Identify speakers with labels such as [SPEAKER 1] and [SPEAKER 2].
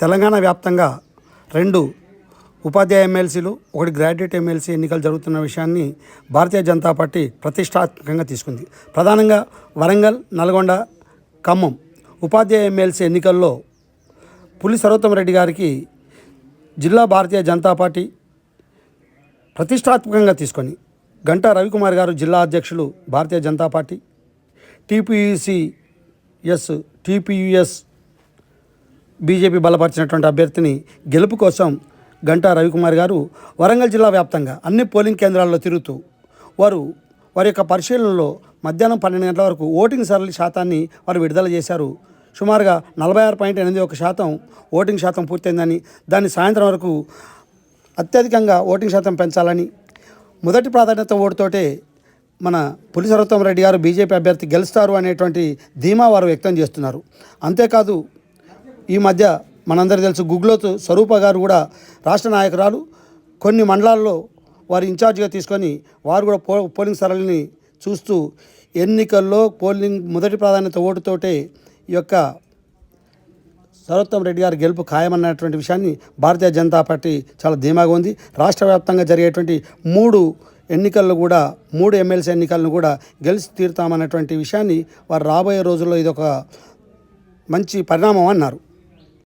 [SPEAKER 1] తెలంగాణ వ్యాప్తంగా రెండు ఉపాధ్యాయ ఎమ్మెల్సీలు ఒకటి గ్రాడ్యుయేట్ ఎమ్మెల్సీ ఎన్నికలు జరుగుతున్న విషయాన్ని భారతీయ జనతా పార్టీ ప్రతిష్టాత్మకంగా తీసుకుంది. ప్రధానంగా వరంగల్ నల్గొండ ఖమ్మం ఉపాధ్యాయ ఎమ్మెల్సీ ఎన్నికల్లో పులి సర్వోత్తమరెడ్డి గారికి జిల్లా భారతీయ జనతా పార్టీ ప్రతిష్టాత్మకంగా తీసుకొని గంటా రవికుమార్ గారు జిల్లా అధ్యక్షులు Bharatiya Janata Party TPUC S TPUS BJP బలపరిచినటువంటి అభ్యర్థిని గెలుపు కోసం గంటా రవికుమార్ గారు వరంగల్ జిల్లా వ్యాప్తంగా అన్ని పోలింగ్ కేంద్రాల్లో తిరుగుతూ వారు వారి యొక్క పరిశీలనలో మధ్యాహ్నం పన్నెండు గంటల వరకు ఓటింగ్ సరళి శాతాన్ని వారు విడుదల చేశారు. సుమారుగా నలభై ఆరు పాయింట్ ఎనిమిది ఒక శాతం ఓటింగ్ శాతం పూర్తయిందని దాన్ని సాయంత్రం వరకు అత్యధికంగా ఓటింగ్ శాతం పెంచాలని మొదటి ప్రాధాన్యత ఓటుతోటే మన పులి రెడ్డి గారు బీజేపీ అభ్యర్థి గెలుస్తారు అనేటువంటి ధీమా వారు వ్యక్తం చేస్తున్నారు. అంతేకాదు ఈ మధ్య మనందరికీ తెలుసు గుగ్లోత్ స్వరూప గారు కూడా రాష్ట్ర నాయకురాలు. కొన్ని మండలాల్లో వారు ఇన్ఛార్జిగా తీసుకొని వారు కూడా పో పోలింగ్ సరళిని చూస్తూ ఎన్నికల్లో పోలింగ్ మొదటి ప్రాధాన్యత ఓటుతోటే ఈ యొక్క సర్వోత్తమ్ రెడ్డి గారు గెలుపు ఖాయమన్నటువంటి విషయాన్ని భారతీయ జనతా పార్టీ చాలా ధీమాగా ఉంది. రాష్ట్ర వ్యాప్తంగా జరిగేటువంటి మూడు ఎన్నికల్లో కూడా మూడు ఎమ్మెల్సీ ఎన్నికలను కూడా గెలిచి తీరుతామన్నటువంటి విషయాన్ని వారు రాబోయే రోజుల్లో ఇది ఒక మంచి పరిణామం అన్నారు.